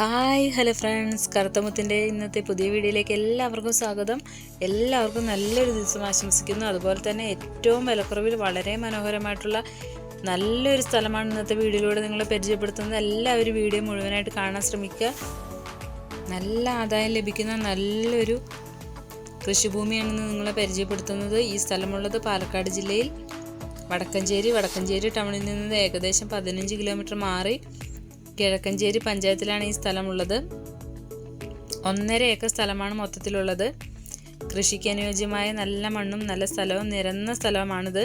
Hi hello friends. കറുത്തമുത്തിന്റെ ഇന്നത്തെ പുതിയ വീഡിയോയിലേക്ക് എല്ലാവർക്കും സ്വാഗതം. എല്ലാവർക്കും നല്ലൊരു ദിവസം ആശംസിക്കുന്നു. അതുപോലെ തന്നെ ഏറ്റവും വിലക്കുറവിൽ വളരെ മനോഹരമായിട്ടുള്ള നല്ലൊരു സ്ഥലമാണ് ഇന്നത്തെ വീഡിയോയിലൂടെ നിങ്ങളെ പരിചയപ്പെടുത്തുന്നത്. എല്ലാവരും വീഡിയോ മുഴുവനായിട്ട് കാണാൻ ശ്രമിക്കുക. നല്ല ആദായം ലഭിക്കുന്ന നല്ലൊരു കൃഷിഭൂമിയാണ് നിങ്ങളെ പരിചയപ്പെടുത്തുന്നത് ഈ സ്ഥലമുള്ളത് പാലക്കാട് ജില്ലയിൽ വടക്കഞ്ചേരി. വടക്കഞ്ചേരി ടൗണിൽ നിന്ന് ഏകദേശം പതിനഞ്ച് കിലോമീറ്റർ മാറി കിഴക്കഞ്ചേരി പഞ്ചായത്തിലാണ് ഈ സ്ഥലമുള്ളത്. ഒന്നര ഏക്കർ സ്ഥലമാണ് മൊത്തത്തിലുള്ളത്. കൃഷിക്ക് അനുയോജ്യമായ നല്ല മണ്ണും നല്ല സ്ഥലവും നിരന്ന സ്ഥലവുമാണിത്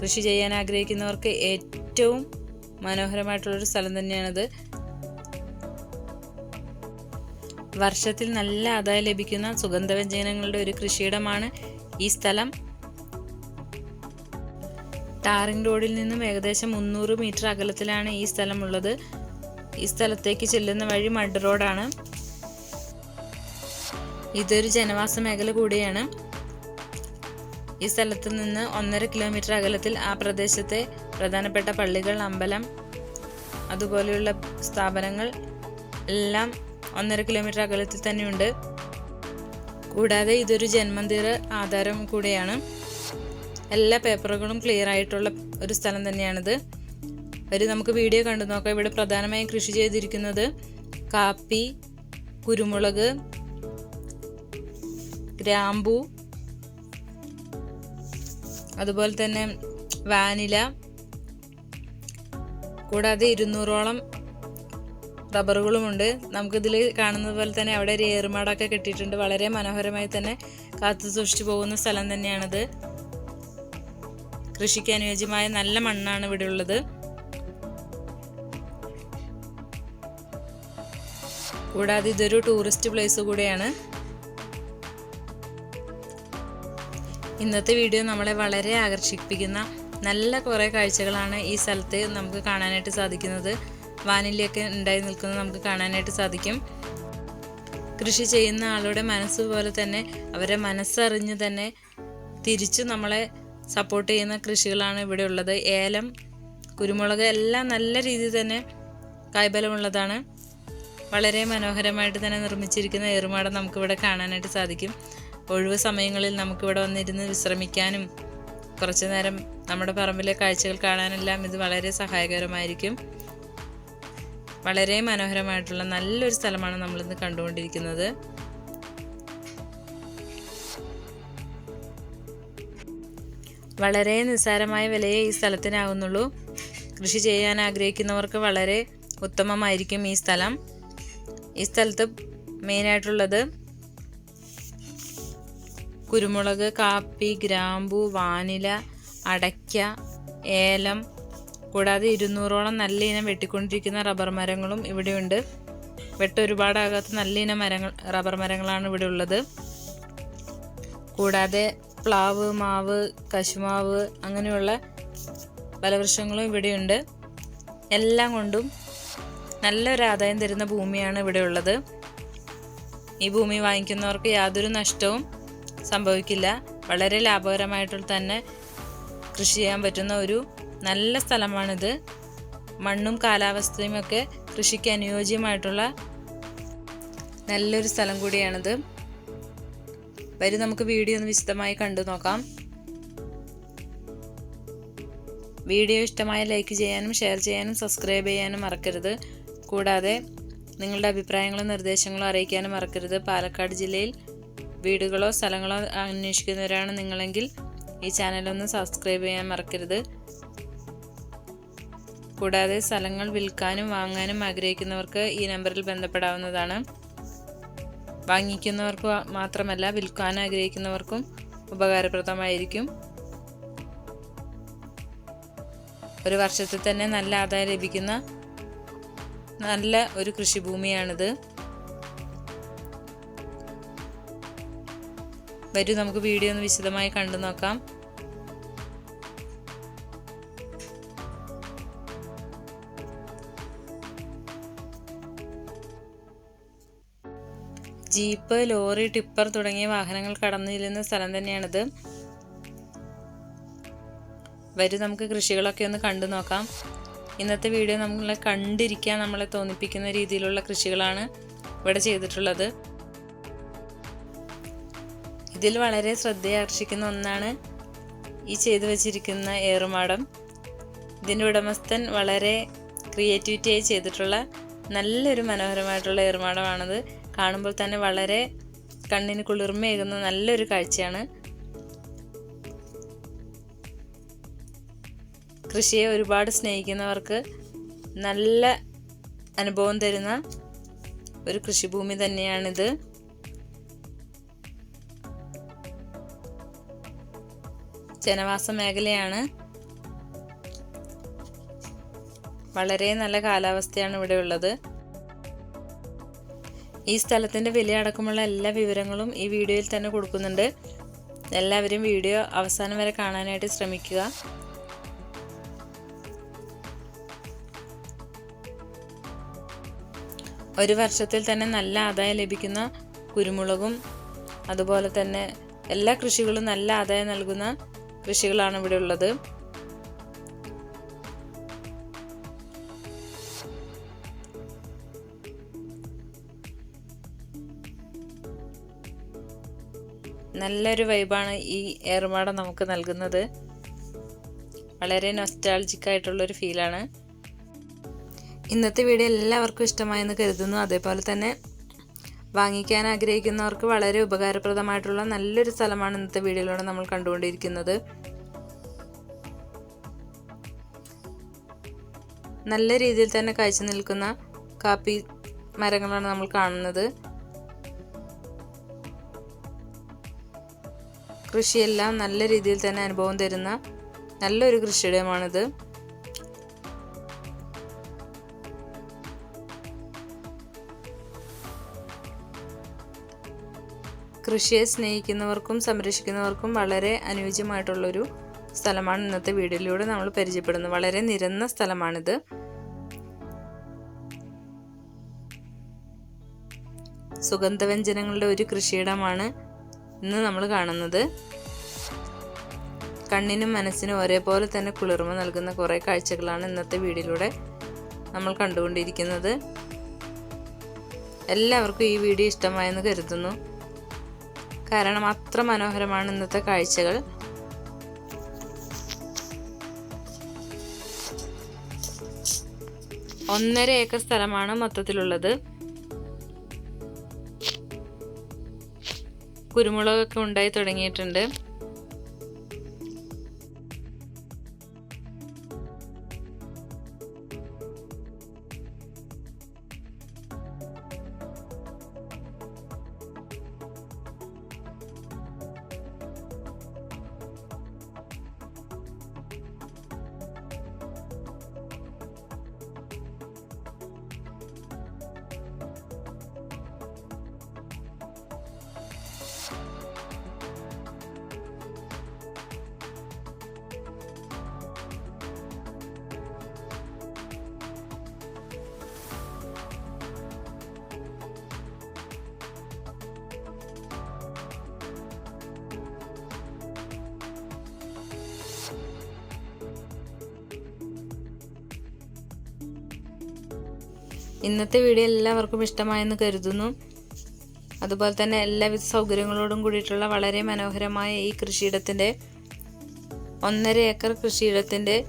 കൃഷി ചെയ്യാൻ ആഗ്രഹിക്കുന്നവർക്ക് ഏറ്റവും മനോഹരമായിട്ടുള്ളൊരു സ്ഥലം തന്നെയാണിത്. വർഷത്തിൽ നല്ല ആദായം ലഭിക്കുന്ന സുഗന്ധവ്യഞ്ജനങ്ങളുടെ ഒരു കൃഷിയിടമാണ് ഈ സ്ഥലം. ടാറിംഗ് റോഡിൽ നിന്നും ഏകദേശം മുന്നൂറ് മീറ്റർ അകലത്തിലാണ് ഈ സ്ഥലമുള്ളത്. ഈ സ്ഥലത്തേക്ക് ചെല്ലുന്ന വഴി മഡ് റോഡാണ്. ഇതൊരു ജനവാസ മേഖല കൂടിയാണ്. ഈ സ്ഥലത്ത് നിന്ന് ഒന്നര കിലോമീറ്റർ അകലത്തിൽ ആ പ്രദേശത്തെ പ്രധാനപ്പെട്ട പള്ളികൾ അമ്പലം അതുപോലെയുള്ള സ്ഥാപനങ്ങൾ എല്ലാം ഒന്നര കിലോമീറ്റർ അകലത്തിൽ തന്നെയുണ്ട്. കൂടാതെ ഇതൊരു ജന്മന്തിര ആധാരം കൂടിയാണ്. എല്ലാ പേപ്പറുകളും ക്ലിയർ ആയിട്ടുള്ള ഒരു സ്ഥലം തന്നെയാണിത്. ഒരു നമുക്ക് വീഡിയോ കണ്ടു നോക്കാം. ഇവിടെ പ്രധാനമായും കൃഷി ചെയ്തിരിക്കുന്നത് കാപ്പി കുരുമുളക് ഗ്രാമ്പു അതുപോലെ തന്നെ വാനില കൂടാതെ ഇരുന്നൂറോളം റബ്ബറുകളുമുണ്ട്. നമുക്കിതിൽ കാണുന്നത് പോലെ തന്നെ അവിടെ ഒരു ഏറുമാടൊക്കെ കെട്ടിയിട്ടുണ്ട്. വളരെ മനോഹരമായി തന്നെ കാത്തു സൂക്ഷിച്ചു പോകുന്ന സ്ഥലം തന്നെയാണിത്. കൃഷിക്ക് അനുയോജ്യമായ നല്ല മണ്ണാണ് ഇവിടെ ഉള്ളത്. കൂടാതെ ഇതൊരു ടൂറിസ്റ്റ് പ്ലേസ് കൂടെയാണ്. ഇന്നത്തെ വീഡിയോ നമ്മളെ വളരെ ആകർഷിപ്പിക്കുന്ന നല്ല കുറേ കാഴ്ചകളാണ് ഈ സ്ഥലത്ത് നമുക്ക് കാണാനായിട്ട് സാധിക്കുന്നത്. വാനിലയൊക്കെ ഉണ്ടായി നിൽക്കുന്നത് നമുക്ക് കാണാനായിട്ട് സാധിക്കും. കൃഷി ചെയ്യുന്ന ആളുടെ മനസ്സ് പോലെ തന്നെ അവരെ മനസ്സറിഞ്ഞ് തന്നെ തിരിച്ചു നമ്മളെ സപ്പോർട്ട് ചെയ്യുന്ന കൃഷികളാണ് ഇവിടെ ഉള്ളത്. ഏലം കുരുമുളക് എല്ലാം നല്ല രീതിയിൽ തന്നെ കായ്ബലമുള്ളതാണ് വളരെ മനോഹരമായിട്ട് തന്നെ നിർമ്മിച്ചിരിക്കുന്ന ഏറുമാടം നമുക്കിവിടെ കാണാനായിട്ട് സാധിക്കും. ഒഴിവ് സമയങ്ങളിൽ നമുക്കിവിടെ വന്നിരുന്ന് വിശ്രമിക്കാനും കുറച്ചു നേരം നമ്മുടെ പറമ്പിലെ കാഴ്ചകൾ കാണാനെല്ലാം ഇത് വളരെ സഹായകരമായിരിക്കും. വളരെ മനോഹരമായിട്ടുള്ള നല്ലൊരു സ്ഥലമാണ് നമ്മളിന്ന് കണ്ടുകൊണ്ടിരിക്കുന്നത്. വളരെ നിസ്സാരമായ വിലയെ ഈ സ്ഥലത്തിനാകുന്നുള്ളൂ. കൃഷി ചെയ്യാൻ ആഗ്രഹിക്കുന്നവർക്ക് വളരെ ഉത്തമമായിരിക്കും ഈ സ്ഥലം. ഈ സ്ഥലത്ത് മെയിനായിട്ടുള്ളത് കുരുമുളക് കാപ്പി ഗ്രാമ്പു വാനില അടയ്ക്ക ഏലം. കൂടാതെ ഇരുന്നൂറോളം നല്ല ഇനം വെട്ടിക്കൊണ്ടിരിക്കുന്ന റബ്ബർ മരങ്ങളും ഇവിടെയുണ്ട്. വെട്ട് ഒരുപാടാകാത്ത നല്ല ഇനം മരങ്ങൾ റബ്ബർ മരങ്ങളാണ് ഇവിടെ ഉള്ളത് കൂടാതെ പ്ലാവ് മാവ് കശുമാവ് അങ്ങനെയുള്ള പല വൃക്ഷങ്ങളും ഇവിടെയുണ്ട്. എല്ലാം കൊണ്ടും നല്ലൊരു ആദായം തരുന്ന ഭൂമിയാണ് ഇവിടെ ഉള്ളത് ഈ ഭൂമി വാങ്ങിക്കുന്നവർക്ക് യാതൊരു നഷ്ടവും സംഭവിക്കില്ല. വളരെ ലാഭകരമായിട്ട് തന്നെ കൃഷി ചെയ്യാൻ പറ്റുന്ന ഒരു നല്ല സ്ഥലമാണിത്. മണ്ണും കാലാവസ്ഥയും ഒക്കെ കൃഷിക്ക് അനുയോജ്യമായിട്ടുള്ള നല്ലൊരു സ്ഥലം കൂടിയാണിത്. വരും. നമുക്ക് വീഡിയോ ഒന്ന് വിശദമായി കണ്ടു നോക്കാം. വീഡിയോ ഇഷ്ടമായ ലൈക്ക് ചെയ്യാനും ഷെയർ ചെയ്യാനും സബ്സ്ക്രൈബ് ചെയ്യാനും മറക്കരുത്. കൂടാതെ നിങ്ങളുടെ അഭിപ്രായങ്ങളും നിർദ്ദേശങ്ങളും അറിയിക്കാനും മറക്കരുത്. പാലക്കാട് ജില്ലയിൽ വീടുകളോ സ്ഥലങ്ങളോ അന്വേഷിക്കുന്നവരാണ് നിങ്ങളെങ്കിൽ ഈ ചാനലൊന്ന് സബ്സ്ക്രൈബ് ചെയ്യാൻ മറക്കരുത്. കൂടാതെ സ്ഥലങ്ങൾ വിൽക്കാനും വാങ്ങാനും ആഗ്രഹിക്കുന്നവർക്ക് ഈ നമ്പറിൽ ബന്ധപ്പെടാവുന്നതാണ്. വാങ്ങിക്കുന്നവർക്ക് മാത്രമല്ല വിൽക്കാൻ ആഗ്രഹിക്കുന്നവർക്കും ഉപകാരപ്രദമായിരിക്കും. ഒരു വർഷത്തിൽ തന്നെ നല്ല ആദായം ലഭിക്കുന്ന നല്ല ഒരു കൃഷിഭൂമിയാണിത്. വരൂ നമുക്ക് വീഡിയോ ഒന്ന് വിശദമായി കണ്ടു നോക്കാം ജീപ്പ് ലോറി ടിപ്പർ തുടങ്ങിയ വാഹനങ്ങൾ കടന്നു ചെല്ലുന്ന സ്ഥലം തന്നെയാണിത്. വരും നമുക്ക് കൃഷികളൊക്കെ ഒന്ന് കണ്ടു നോക്കാം. ഇന്നത്തെ വീഡിയോ നമ്മളെ കണ്ടിരിക്കാൻ നമ്മളെ തോന്നിപ്പിക്കുന്ന രീതിയിലുള്ള കൃഷികളാണ് ഇവിടെ ചെയ്തിട്ടുള്ളത്. ഇതിൽ വളരെ ശ്രദ്ധയാകർഷിക്കുന്ന ഒന്നാണ് ഈ ചെയ്തു വച്ചിരിക്കുന്ന ഏറുമാടം. ഇതിന്റെ ഉടമസ്ഥൻ വളരെ ക്രിയേറ്റിവിറ്റിയായി ചെയ്തിട്ടുള്ള നല്ലൊരു മനോഹരമായിട്ടുള്ള ഏറുമാടമാണത്. കാണുമ്പോൾ തന്നെ വളരെ കണ്ണിന് കുളിർമയേകുന്ന നല്ലൊരു കാഴ്ചയാണ്. കൃഷിയെ ഒരുപാട് സ്നേഹിക്കുന്നവർക്ക് നല്ല അനുഭവം തരുന്ന ഒരു കൃഷിഭൂമി തന്നെയാണിത്. ജനവാസ മേഖലയാണ്. വളരെ നല്ല കാലാവസ്ഥയാണ് ഇവിടെ ഉള്ളത് ഈ സ്ഥലത്തിന്റെ വില അടക്കമുള്ള എല്ലാ വിവരങ്ങളും ഈ വീഡിയോയിൽ തന്നെ കൊടുക്കുന്നുണ്ട്. എല്ലാവരും വീഡിയോ അവസാനം വരെ കാണാനായിട്ട് ശ്രമിക്കുക. ഒരു വർഷത്തിൽ തന്നെ നല്ല ആദായം ലഭിക്കുന്ന കുരുമുളകും അതുപോലെ തന്നെ എല്ലാ കൃഷികളും നല്ല ആദായം നൽകുന്ന കൃഷികളാണ് ഇവിടെ ഉള്ളത്. നല്ലൊരു വൈബാണ് ഈ ഏറുമാട നമുക്ക് നൽകുന്നത്. വളരെ നൊസ്റ്റാൾജിക് ആയിട്ടുള്ളൊരു ഫീലാണ് ഇന്നത്തെ വീഡിയോ എല്ലാവർക്കും ഇഷ്ടമായെന്ന് കരുതുന്നു. അതേപോലെ തന്നെ വാങ്ങിക്കാൻ ആഗ്രഹിക്കുന്നവർക്ക് വളരെ ഉപകാരപ്രദമായിട്ടുള്ള നല്ലൊരു സ്ഥലമാണ് ഇന്നത്തെ വീഡിയോയിലൂടെ നമ്മൾ കണ്ടുകൊണ്ടിരിക്കുന്നത്. നല്ല രീതിയിൽ തന്നെ കാഴ്ച നിൽക്കുന്ന കാപ്പി മരങ്ങളാണ് നമ്മൾ കാണുന്നത്. കൃഷിയെല്ലാം നല്ല രീതിയിൽ തന്നെ അനുഭവം തരുന്ന നല്ലൊരു കൃഷിയിടമാണിത്. കൃഷിയെ സ്നേഹിക്കുന്നവർക്കും സംരക്ഷിക്കുന്നവർക്കും വളരെ അനുയോജ്യമായിട്ടുള്ളൊരു സ്ഥലമാണ് ഇന്നത്തെ വീഡിയോയിലൂടെ നമ്മൾ പരിചയപ്പെടുന്നത്. വളരെ നിരന്ന സ്ഥലമാണിത്. സുഗന്ധവ്യഞ്ജനങ്ങളുടെ ഒരു കൃഷിയിടമാണ് ഇന്ന് നമ്മൾ കാണുന്നത് കണ്ണിനും മനസ്സിനും ഒരേപോലെ തന്നെ കുളിർമ നൽകുന്ന കുറേ കാഴ്ചകളാണ് ഇന്നത്തെ വീഡിയോയിലൂടെ നമ്മൾ കണ്ടുകൊണ്ടിരിക്കുന്നത്. എല്ലാവർക്കും ഈ വീഡിയോ ഇഷ്ടമായെന്ന് കരുതുന്നു. കാരണം അത്ര മനോഹരമാണ് ഇന്നത്തെ കാഴ്ചകൾ. ഒന്നര ഏക്കർ സ്ഥലമാണ് മൊത്തത്തിലുള്ളത്. കുരുമുളകൊക്കെ ഉണ്ടായി തുടങ്ങിയിട്ടുണ്ട്. ഇന്നത്തെ വീഡിയോ എല്ലാവർക്കും ഇഷ്ടമായെന്ന് കരുതുന്നു. അതുപോലെ തന്നെ എല്ലാവിധ സൗകര്യങ്ങളോടും കൂടിയിട്ടുള്ള വളരെ മനോഹരമായ ഈ കൃഷിയിടത്തിന്റെ ഒന്നര ഏക്കർ കൃഷിയിടത്തിന്റെ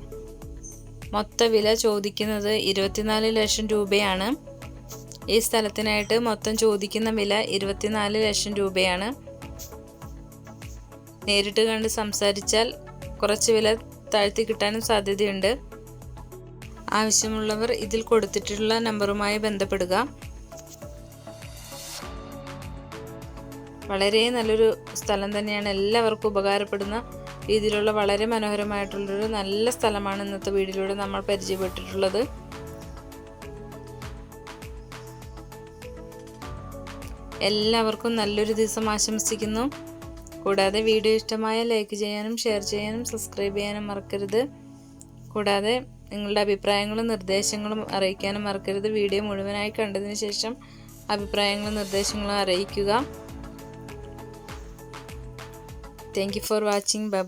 മൊത്ത വില ചോദിക്കുന്നത് ഇരുപത്തിനാല് ലക്ഷം രൂപയാണ്. ഈ സ്ഥലത്തിനായിട്ട് മൊത്തം ചോദിക്കുന്ന വില ഇരുപത്തിനാല് ലക്ഷം രൂപയാണ്. നേരിട്ട് കണ്ട് സംസാരിച്ചാൽ കുറച്ച് വില താഴ്ത്തി കിട്ടാനും സാധ്യതയുണ്ട്. ആവശ്യമുള്ളവർ ഇതിൽ കൊടുത്തിട്ടുള്ള നമ്പറുമായി ബന്ധപ്പെടുക. വളരെ നല്ലൊരു സ്ഥലം തന്നെയാണ് എല്ലാവർക്കും ഉപകാരപ്പെടുന്ന രീതിയിലുള്ള വളരെ മനോഹരമായിട്ടുള്ളൊരു നല്ല സ്ഥലമാണ് ഇന്നത്തെ വീഡിയോയിലൂടെ നമ്മൾ പരിചയപ്പെട്ടിട്ടുള്ളത്. എല്ലാവർക്കും നല്ലൊരു ദിവസം ആശംസിക്കുന്നു. കൂടാതെ വീഡിയോ ഇഷ്ടമായ ലൈക്ക് ചെയ്യാനും ഷെയർ ചെയ്യാനും സബ്സ്ക്രൈബ് ചെയ്യാനും മറക്കരുത്. കൂടാതെ നിങ്ങളുടെ അഭിപ്രായങ്ങളും നിർദ്ദേശങ്ങളും അറിയിക്കാനും മറക്കരുത്. വീഡിയോ മുഴുവനായി കണ്ടതിന് ശേഷം അഭിപ്രായങ്ങളും നിർദ്ദേശങ്ങളും അറിയിക്കുക. Thank for watching bye